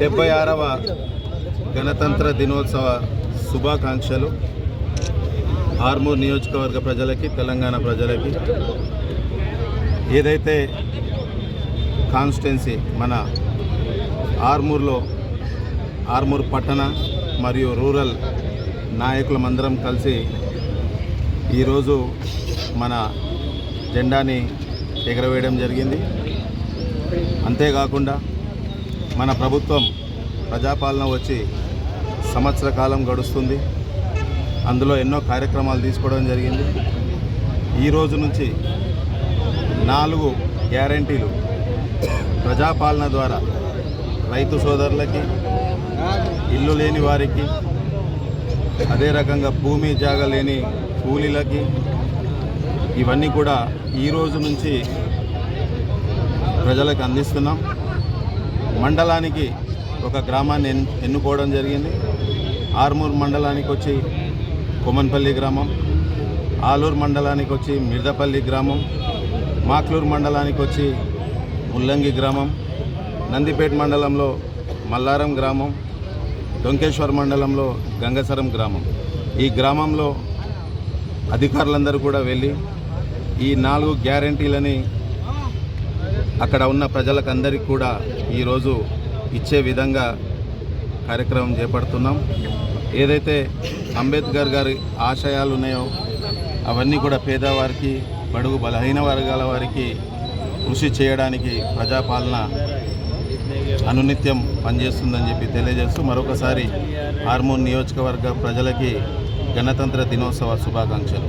డెబ్బై ఆరవ గణతంత్ర దినోత్సవ శుభాకాంక్షలు. ఆర్మూర్ నియోజకవర్గ ప్రజలకి తెలంగాణ ప్రజలకి. ఏదైతే కాన్స్టిట్యున్సీ మన ఆర్మూర్లో ఆర్మూర్ పట్టణ మరియు రూరల్ నాయకులమందరం కలిసి ఈరోజు మన జెండాని ఎగరవేయడం జరిగింది. అంతేకాకుండా మన ప్రభుత్వం ప్రజాపాలన వచ్చి సంవత్సర కాలం గడుస్తుంది. అందులో ఎన్నో కార్యక్రమాలు తీసుకోవడం జరిగింది. ఈరోజు నుంచి నాలుగు గ్యారంటీలు ప్రజాపాలన ద్వారా రైతు సోదరులకి ఇల్లు లేని వారికి అదే రకంగా భూమి జాగ లేని కూలీలకి ఇవన్నీ కూడా ఈ రోజు నుంచి ప్రజలకు అందిస్తున్నాం. మండలానికి ఒక గ్రామాన్ని ఎన్నుకోవడం జరిగింది. ఆర్మూర్ మండలానికి వచ్చి కొమన్పల్లి గ్రామం ఆలూరు మండలానికి వచ్చి మిర్దపల్లి గ్రామం మాక్లూరు మండలానికి వచ్చి ముల్లంగి గ్రామం నందిపేట మండలంలో మల్లారం గ్రామం డొంకేశ్వర్ మండలంలో గంగసరం గ్రామం. ఈ గ్రామంలో అధికారులందరూ కూడా వెళ్ళి ఈ నాలుగు గ్యారంటీలని అక్కడ ఉన్న ప్రజలకందరికీ కూడా ఈరోజు ఇచ్చే విధంగా కార్యక్రమం చేపడుతున్నాం. ఏదైతే అంబేద్కర్ గారి ఆశయాలు ఉన్నాయో అవన్నీ కూడా పేదవారికి బడుగు బలహీన వర్గాల వారికి కృషి చేయడానికి ప్రజాపాలన అనునిత్యం పనిచేస్తుందని చెప్పి తెలియజేస్తూ మరొకసారి హార్మోన్ నియోజకవర్గ ప్రజలకి గణతంత్ర దినోత్సవ శుభాకాంక్షలు.